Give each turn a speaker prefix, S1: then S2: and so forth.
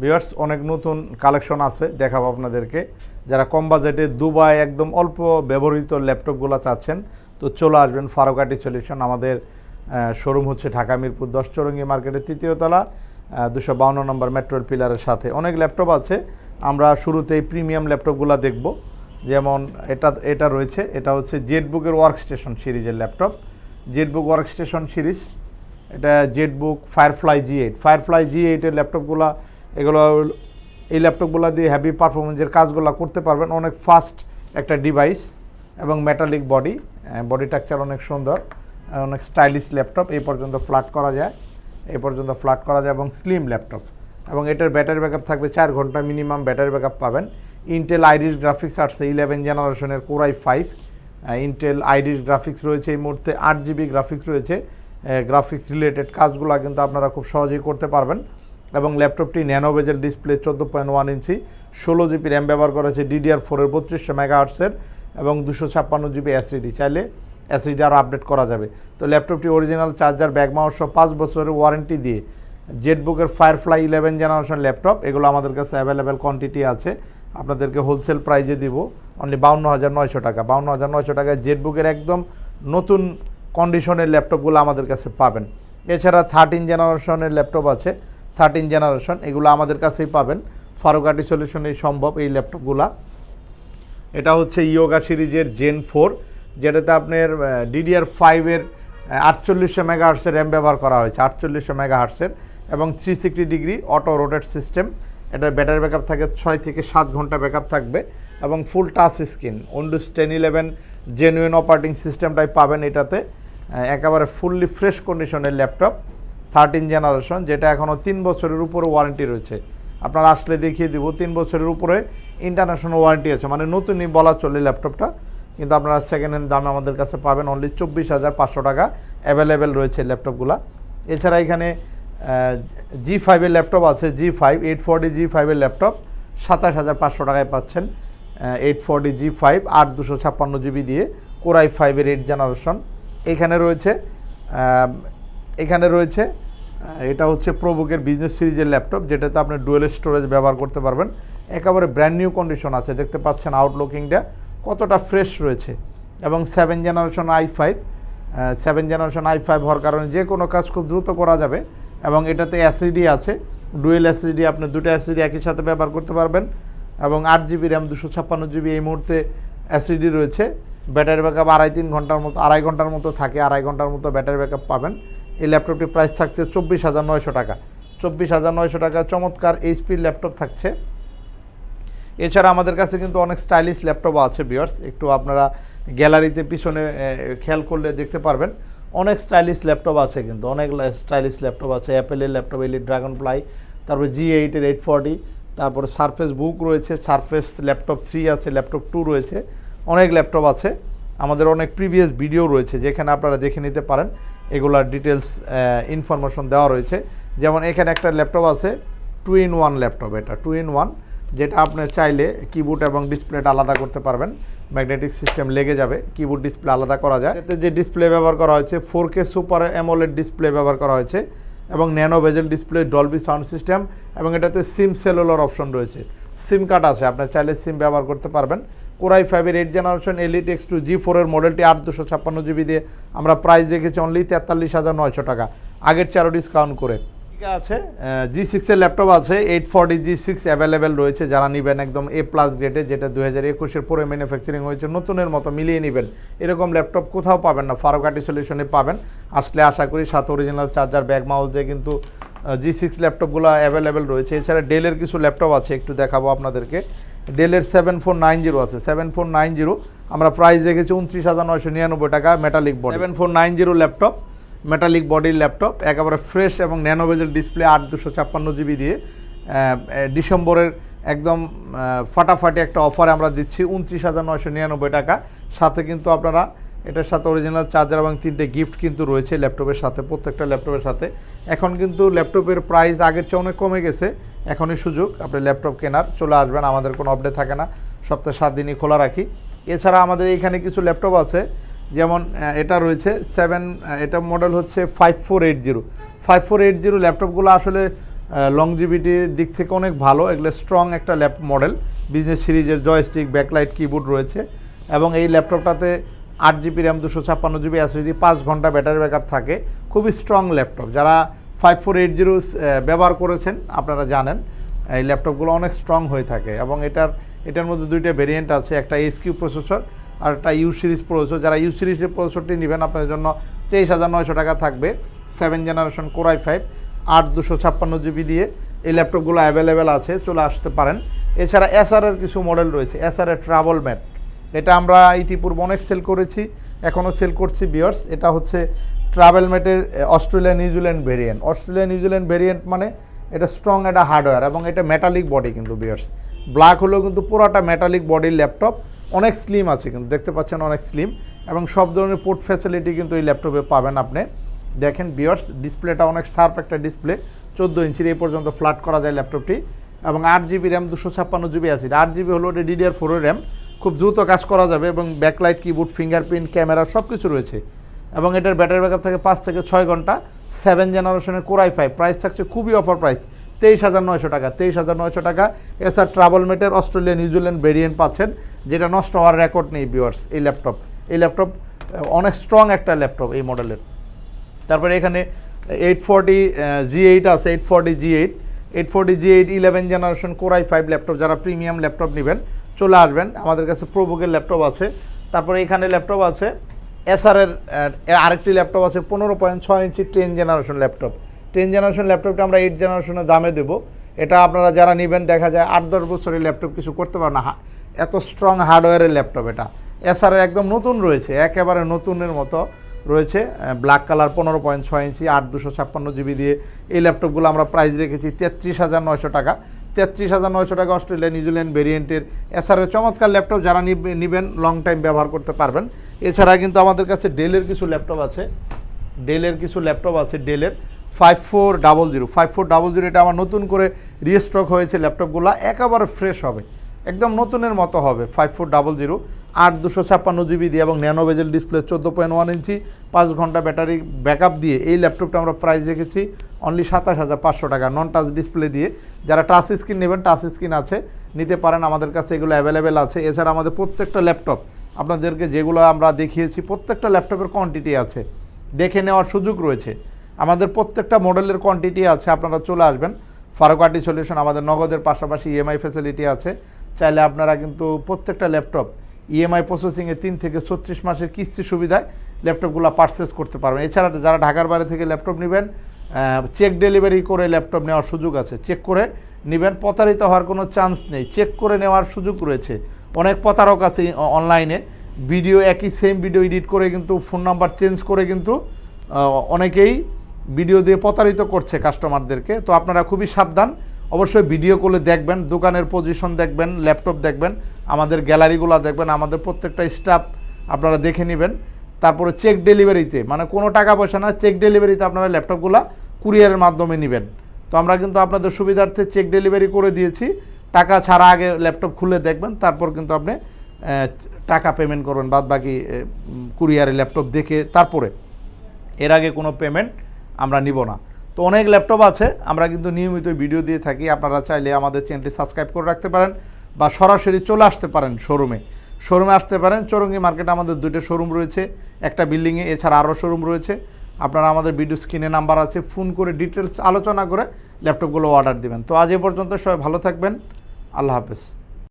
S1: Viewers অনেক নতুন collection আছে, দেখাবো আপনাদেরকে। যারা কম বাজেটে দুবাই একদম অল্প ব্যবহৃত ল্যাপটপগুলো চাচ্ছেন, তো চলে আসবেন ফারুকাটি সলিউশন আমাদের শোরুম হচ্ছে ঢাকা মিরপুর দশ চৌরঙ্গি মার্কেটের তৃতীয়তলা দুশো বাউন্ন নম্বর মেট্রোল পিলারের সাথে। অনেক ল্যাপটপ আছে, আমরা শুরুতেই প্রিমিয়াম ল্যাপটপগুলো দেখব। যেমন এটা এটা রয়েছে, এটা হচ্ছে জেটবুকের ওয়ার্ক স্টেশন সিরিজের laptop. Jetbook work station series, এটা Jetbook Firefly G eight Firefly G এইটের ল্যাপটপগুলো এগুলো এই ল্যাপটপগুলো দিয়ে হ্যাভি পারফরমেন্সের কাজগুলো করতে পারবেন। অনেক ফাস্ট একটা ডিভাইস এবং মেটালিক বডি বডি স্ট্রাকচার অনেক সুন্দর, অনেক স্টাইলিশ ল্যাপটপ এই পর্যন্ত ফ্ল্যাট করা যায়। এই পর্যন্ত ফ্ল্যাট করা যায় এবং স্লিম ল্যাপটপ এবং এটার ব্যাটারি ব্যাকআপ থাকবে চার ঘণ্টা মিনিমাম ব্যাটারি ব্যাকআপ পাবেন। ইন্টেল আইরিশ গ্রাফিক্স আসছে ইলেভেন জেনারেশনের core I five Intel Iris graphics রয়েছে এই মুহূর্তে, আট জিবি গ্রাফিক্স রয়েছে। গ্রাফিক্স রিলেটেড কাজগুলো কিন্তু আপনারা খুব সহজেই করতে পারবেন। এবং ল্যাপটপটি ন্যানো বেজেল ডিসপ্লে চোদ্দ পয়েন্ট ওয়ান ইঞ্চি, ষোলো জিবি র্যাম ব্যবহার করা হয়েছে ডিডিআর ফোরের বত্রিশশো মেগা আর্টসের এবং দুশো ছাপ্পান্ন জিবি এসিডি চাইলে এসিডি আরও আপডেট করা যাবে। তো ল্যাপটপটি অরিজিনাল চার্জার ব্যাগ সহ পাঁচ বছরের ওয়ারেন্টি দিয়ে জেটবুকের ফায়ারফ্লাই ইলেভেন জেনারেশন ল্যাপটপ, এগুলো আমাদের কাছে অ্যাভেলেবেল কোয়ান্টিটি আছে। আপনাদেরকে হোলসেল প্রাইজে দিব অনলি বাউন্ন হাজার নয়শো টাকা। বাউন্ন হাজার নয়শো টাকায় জেটবুকের একদম নতুন কন্ডিশনের ল্যাপটপগুলো আমাদের কাছে পাবেন। এছাড়া থার্টিন জেনারেশনের ল্যাপটপ আছে। থার্টিন জেনারেশন এগুলো আমাদের কাছেই পাবেন। ফারুকাটি সলিউশনেই সম্ভব এই ল্যাপটপগুলা এটা হচ্ছে ইয়োগা সিরিজের জেন ফোর যেটাতে আপনার ডিডিআর ফাইভের আটচল্লিশশো মেগা হার্সের র্যাম ব্যবহার করা হয়েছে, আটচল্লিশশো মেগা হার্সের এবং three sixty degree auto rotate system এটা ব্যাটারি ব্যাকআপ থাকে ছয় থেকে সাত ঘণ্টা ব্যাকআপ থাকবে, এবং full touch screen Windows ten eleven genuine operating সিস্টেমটাই পাবেন এটাতে একেবারে ফুললি ফ্রেশ কন্ডিশনের ল্যাপটপ থার্টিন জেনারেশন যেটা এখনও তিন বছরের উপরে ওয়ারেন্টি রয়েছে। আপনারা আসলে দেখিয়ে দিব, তিন বছরের উপরে ইন্টারন্যাশনাল ওয়ারেন্টি আছে। মানে নতুনই বলা চলে ল্যাপটপটা কিন্তু আপনারা সেকেন্ড হ্যান্ড দামে আমাদের কাছে পাবেন অনলি চব্বিশ হাজার পাঁচশো টাকা অ্যাভেলেবেল রয়েছে ল্যাপটপগুলো এছাড়া এখানে জি ফাইভের ল্যাপটপ আছে G five eight forty G ফাইভের ল্যাপটপ সাতাশ হাজার পাঁচশো টাকায় পাচ্ছেন এইট ফোরটি জি ফাইভ আট দুশো ছাপ্পান্ন জিবি দিয়ে কোরাই ফাইভের এইট জেনারেশন এখানে রয়েছে এখানে রয়েছে এটা হচ্ছে প্রবুকের বিজনেস সিরিজের ল্যাপটপ যেটাতে আপনি ডুয়েল স্টোরেজ ব্যবহার করতে পারবেন। একেবারে ব্র্যান্ড নিউ কন্ডিশন আছে, দেখতে পাচ্ছেন আউটলুকিংটা কতটা ফ্রেশ রয়েছে। এবং seven generation I five seven generation I five হওয়ার কারণে যে কোনো কাজ খুব দ্রুত করা যাবে। এবং এটাতে অ্যাসিডি আছে ডুয়েল অ্যাসিডি আপনি দুটো অ্যাসিডি একই সাথে ব্যবহার করতে পারবেন। এবং আট জিবি র্যাম দুশো ছাপ্পান্ন জিবি এই মুহূর্তে অ্যাসিডি রয়েছে। ব্যাটারি ব্যাকআপ আড়াই তিন ঘণ্টার মতো, আড়াই ঘণ্টার মতো থাকে, আড়াই ঘণ্টার মতো ব্যাটারি ব্যাকআপ পাবেন। এই ল্যাপটপটির প্রাইস থাকছে চব্বিশ হাজার নয়শো টাকা। চব্বিশ হাজার নয়শো টাকা চমৎকার এইচপির ল্যাপটপ থাকছে। এছাড়া আমাদের কাছে কিন্তু অনেক স্টাইলিশ ল্যাপটপ আছে বিয়ার্স একটু আপনারা গ্যালারিতে পিছনে খেয়াল করলে দেখতে পারবেন। অনেক স্টাইলিশ ল্যাপটপ আছে কিন্তু, অনেক স্টাইলিশ ল্যাপটপ আছে। অ্যাপেলের ল্যাপটপ এলি ড্রাগন ফ্লাই তারপরে জি এইটের এইট ফর্টি তারপরে সারফেস বুক রয়েছে সারফেস ল্যাপটপ থ্রি আছে, ল্যাপটপ টু রয়েছে। অনেক ল্যাপটপ আছে। আমাদের অনেক প্রিভিয়াস ভিডিও রয়েছে যেখানে আপনারা দেখে নিতে পারেন। এগুলার ডিটেলস ইনফরমেশন দেওয়া রয়েছে। যেমন এখানে একটা ল্যাপটপ আছে টু ইন ওয়ান ল্যাপটপ এটা টু ইন ওয়ান যেটা আপনি চাইলে কিবোর্ড এবং ডিসপ্লেটা আলাদা করতে পারবেন। ম্যাগনেটিক সিস্টেম লেগে যাবে কিবোর্ড ডিসপ্লে আলাদা করা যায়। এতে যে ডিসপ্লে ব্যবহার করা হয়েছে four K super AMOLED display ব্যবহার করা হয়েছে এবং nano bezel display Dolby sound system এবং এটাতে সিম সেলুলার অপশন রয়েছে। সিম কার্ড আছে, আপনি চাইলে সিম ব্যবহার করতে পারবেন। কোরাই ফাইভের eight generation elite X two G ফোরের মডেলটি আট দুশো ছাপ্পান্ন জিবি দিয়ে আমরা প্রাইস রেখেছি অনলি তেতাল্লিশ হাজার নয়শো টাকা। আগের চারো ডিসকাউন্ট করে। ঠিক আছে জি সিক্সের ল্যাপটপ আছে eight forty G six available রয়েছে, যারা নেবেন একদম এ প্লাস গ্রেডে যেটা দু হাজার একুশের পরে ম্যানুফ্যাকচারিং হয়েছে, নতুনের মতো মিলিয়ে নেবেন। এরকম ল্যাপটপ কোথাও পাবেন না, ফারুকাটি সলিউশনে পাবেন। আসলে আশা করি সাথে অরিজিনাল চার্জার ব্যাগ মাউস দিয়ে কিন্তু জি সিক্স ল্যাপটপগুলো অ্যাভেলেবেল রয়েছে। এছাড়া ডেলের কিছু ল্যাপটপ আছে, একটু দেখাবো আপনাদেরকে। ডেলের সেভেন ফোর নাইন জিরো আছে। সেভেন ফোর নাইন জিরো আমরা প্রাইস রেখেছি উনত্রিশ হাজার নয়শো নিরানব্বই টাকা metallic body seven four nine zero laptop metallic বডির ল্যাপটপ একেবারে ফ্রেশ এবং ন্যানোভেজেল ডিসপ্লে আট দুশো ছাপ্পান্ন জিবি দিয়ে। ডিসেম্বরের একদম ফাটাফাটি একটা অফার আমরা দিচ্ছি উনত্রিশ হাজার নয়শো নিরানব্বই টাকা। সাথে কিন্তু আপনারা এটার সাথে অরিজিনাল চার্জার এবং তিনটে গিফট কিন্তু রয়েছে ল্যাপটপের সাথে, প্রত্যেকটা ল্যাপটপের সাথে। এখন কিন্তু ল্যাপটপের প্রাইস আগের চেয়ে অনেক কমে গেছে, এখনই সুযোগ, আপনি ল্যাপটপ কেনার, চলে আসবেন, আমাদের কোনো আপডেট থাকে না, সপ্তাহে সাত দিনই খোলা রাখি। এছাড়া আমাদের এইখানে কিছু ল্যাপটপ আছে, যেমন এটা রয়েছে সেভেন এটা মডেল হচ্ছে five four eight zero five four eight zero ল্যাপটপগুলো আসলে লংজিভিটির দিক থেকে অনেক ভালো, এগুলো স্ট্রং একটা ল্যাপ মডেল বিজনেস সিরিজের জয়স্টিক ব্যাকলাইট কিবোর্ড রয়েছে। এবং এই ল্যাপটপটাতে আট জিবি র্যাম, দুশো ছাপ্পান্ন জিবি এসএসডি পাঁচ ঘণ্টা ব্যাটারি ব্যাকআপ থাকে। খুবই স্ট্রং ল্যাপটপ যারা ফাইভ ফোর এইট জিরো ব্যবহার করেছেন, আপনারা জানেন, এই ল্যাপটপগুলো অনেক স্ট্রং হয়ে থাকে এবং এটার এটার মধ্যে দুইটা ভেরিয়েন্ট আছে, একটা এস কিউ প্রসেসর আর একটা ইউ সিরিজ প্রসেসর যারা ইউ সিরিজের প্রসেসরটি নেবেন, আপনাদের জন্য তেইশ হাজার নয়শো টাকা থাকবে সেভেন জেনারেশন কোরাই ফাইভ আট, দুশো ছাপ্পান্ন জিবি দিয়ে এই ল্যাপটপগুলো অ্যাভেলেবেল আছে, চলে আসতে পারেন। এছাড়া এসআরের কিছু মডেল রয়েছে এসআরের ট্রাভেল ম্যাট এটা আমরা ইতিপূর্বে অনেক সেল করেছি এখনও সেল করছি বিয়ার্স। এটা হচ্ছে travel ম্যাটের Australia New Zealand variant Australia New Zealand variant মানে এটা স্ট্রং এটা হার্ডওয়্যার এবং এটা মেটালিক বডি কিন্তু বিয়ার্স। ব্ল্যাক হলেও কিন্তু পুরোটা মেটালিক বডির ল্যাপটপ অনেক স্লিম আছে কিন্তু, দেখতে পাচ্ছেন অনেক স্লিম এবং সব ধরনের পোর্ট ফ্যাসিলিটি কিন্তু এই ল্যাপটপে পাবেন আপনি। দেখেন বিয়ার্স ডিসপ্লেটা অনেক শার্প একটা ডিসপ্লে চোদ্দ ইঞ্চির এই পর্যন্ত ফ্ল্যাট করা যায় ল্যাপটপটি এবং আট জিবি র্যাম দুশো ছাপ্পান্ন জিবি আছে আট জিবি হলো ডিডিআর ফোরের র্যাম খুব দ্রুত কাজ করা যাবে এবং ব্যাকলাইট কিবোর্ড ফিঙ্গারপ্রিন্ট ক্যামেরা সব কিছু রয়েছে। এবং এটার ব্যাটারি ব্যাকআপ থাকে পাঁচ থেকে ছয় ঘণ্টা। সেভেন জেনারেশনের কোরাই ফাইভ প্রাইস থাকছে খুবই অফার প্রাইস তেইশ হাজার নয়শো টাকা, তেইশ হাজার নয়শো টাকা। এছাড়া ট্রাভেল মেটের অস্ট্রেলিয়া নিউজিল্যান্ড ভেরিয়েন্ট পাচ্ছেন, যেটা নষ্ট হওয়ার রেকর্ড নেই বিওয়ার্স এই ল্যাপটপ এই ল্যাপটপ অনেক স্ট্রং একটা ল্যাপটপ এই মডেলের তারপরে এখানে এইট ফর্টি জি এইট আছে eight forty G eight eight forty G eight eleven generation core I five laptop যারা প্রিমিয়াম ল্যাপটপ নেবেন, চলে আসবেন। আমাদের কাছে প্রোবুকের ল্যাপটপ আছে। তারপরে এখানে ল্যাপটপ আছে এসআরের আরেকটি ল্যাপটপ আছে, পনেরো পয়েন্ট ছয় ইঞ্চি ten generation laptop ten generation ল্যাপটপটা আমরা এইট জেনারেশনের দামে দেবো। এটা আপনারা যারা নেবেন, দেখা যায় আট দশ বছরের ল্যাপটপ কিছু করতে পারে না। এত স্ট্রং হার্ডওয়্যারের ল্যাপটপ এটা। এসআরের একদম নতুন রয়েছে, একেবারে নতুনের মতো। রয়েছে ব্ল্যাক কালার পনেরো পয়েন্ট ছয় ইঞ্চি আট দুশো ছাপ্পান্ন জিবি দিয়ে। এই ল্যাপটপগুলো আমরা প্রাইস রেখেছি তেত্রিশ হাজার নয়শো টাকা। তেত্রিশ হাজার নয়শো টাকা অস্ট্রেলিয়া নিউজিল্যান্ড ভেরিয়েন্টের এছাড়া চমৎকার ল্যাপটপ যারা নিবে- নিবেন লং টাইম ব্যবহার করতে পারবেন। এছাড়া কিন্তু আমাদের কাছে ডেলের কিছু ল্যাপটপ আছে। ডেলের কিছু ল্যাপটপ আছে ডেলের five four double zero five four double zero এটা আমার নতুন করে রিস্টক হয়েছে ল্যাপটপগুলো একেবারে ফ্রেশ হবে। একদম নতুনের মতো হবে ফাইভ ফোর ডাবল জিরো আট দুশো ছাপ্পান্ন জিবি দিয়ে এবং ন্যানো বেজেল ডিসপ্লে চোদ্দ পয়েন্ট ওয়ান ইঞ্চি, পাঁচ ঘণ্টা ব্যাটারি ব্যাকআপ দিয়ে এই ল্যাপটপটা আমরা প্রাইস রেখেছি অনলি সাতাশ হাজার পাঁচশো টাকা। নন টাচ ডিসপ্লে দিয়ে। যারা টাচ স্ক্রিন নেবেন টাচ স্ক্রিন আছে, নিতে পারেন, আমাদের কাছে এগুলো অ্যাভেলেবেল আছে। এছাড়া আমাদের প্রত্যেকটা ল্যাপটপ, আপনাদেরকে যেগুলো আমরা দেখিয়েছি, প্রত্যেকটা ল্যাপটপের কোয়ান্টিটি আছে। দেখে নেওয়ার সুযোগ রয়েছে। আমাদের প্রত্যেকটা মডেলের কোয়ান্টিটি আছে, আপনারা চলে আসবেন। ফারুকাটি সলিউশন আমাদের নগদের পাশাপাশি ইএমআই ফ্যাসিলিটি আছে। চাইলে আপনারা কিন্তু প্রত্যেকটা ল্যাপটপ ইএমআই প্রসেসিংয়ে তিন থেকে ছত্রিশ মাসের কিস্তি সুবিধায় ল্যাপটপগুলো পারচেস করতে পারবেন। এছাড়া যারা ঢাকার বাইরে থেকে ল্যাপটপ নেবেন চেক ডেলিভারি করে ল্যাপটপ নেওয়ার সুযোগ আছে। চেক করে নেবেন, প্রতারিত হওয়ার কোনো চান্স নেই। চেক করে নেওয়ার সুযোগ রয়েছে। অনেক প্রতারক আছে অনলাইনে ভিডিও একই সেম ভিডিও এডিট করে কিন্তু ফোন নাম্বার চেঞ্জ করে কিন্তু অনেকেই ভিডিও দিয়ে প্রতারিত করছে কাস্টমারদেরকে তো আপনারা খুবই সাবধান। অবশ্যই ভিডিও করে দেখবেন, দোকানের পজিশন দেখবেন ল্যাপটপ দেখবেন, আমাদের গ্যালারিগুলো দেখবেন, আমাদের প্রত্যেকটা স্টাফ আপনারা দেখে নেবেন। তারপরে চেক ডেলিভারিতে মানে কোনো টাকা পয়সা না চেক ডেলিভারিতে আপনারা ল্যাপটপগুলো কুরিয়ারের মাধ্যমে নেবেন। তো আমরা কিন্তু আপনাদের সুবিধার্থে চেক ডেলিভারি করে দিয়েছি। টাকা ছাড়া আগে ল্যাপটপ খুলে দেখবেন, তারপর কিন্তু আপনি টাকা পেমেন্ট করবেন বাদ বাকি কুরিয়ারে ল্যাপটপ দেখে তারপরে। এর আগে কোনো পেমেন্ট আমরা নিব না। তো অনেক ল্যাপটপ আছে, আমরা কিন্তু নিয়মিত ভিডিও দিয়ে থাকি। আপনারা চাইলে আমাদের চ্যানেলটি সাবস্ক্রাইব করে রাখতে পারেন বা সরাসরি চলে আসতে পারেন শোরুমে শোরুমে আসতে পারেন, চৌরঙ্গি মার্কেটে আমাদের দুটো শোরুম রয়েছে, একটা বিল্ডিংয়ে এছাড়া আরও শোরুম রয়েছে। আপনারা আমাদের ভিডিও স্ক্রিনে নাম্বার আছে ফোন করে ডিটেলস আলোচনা করে ল্যাপটপগুলো অর্ডার দিবেন। তো আজ এ পর্যন্ত সবাই ভালো থাকবেন, আল্লাহ হাফেজ।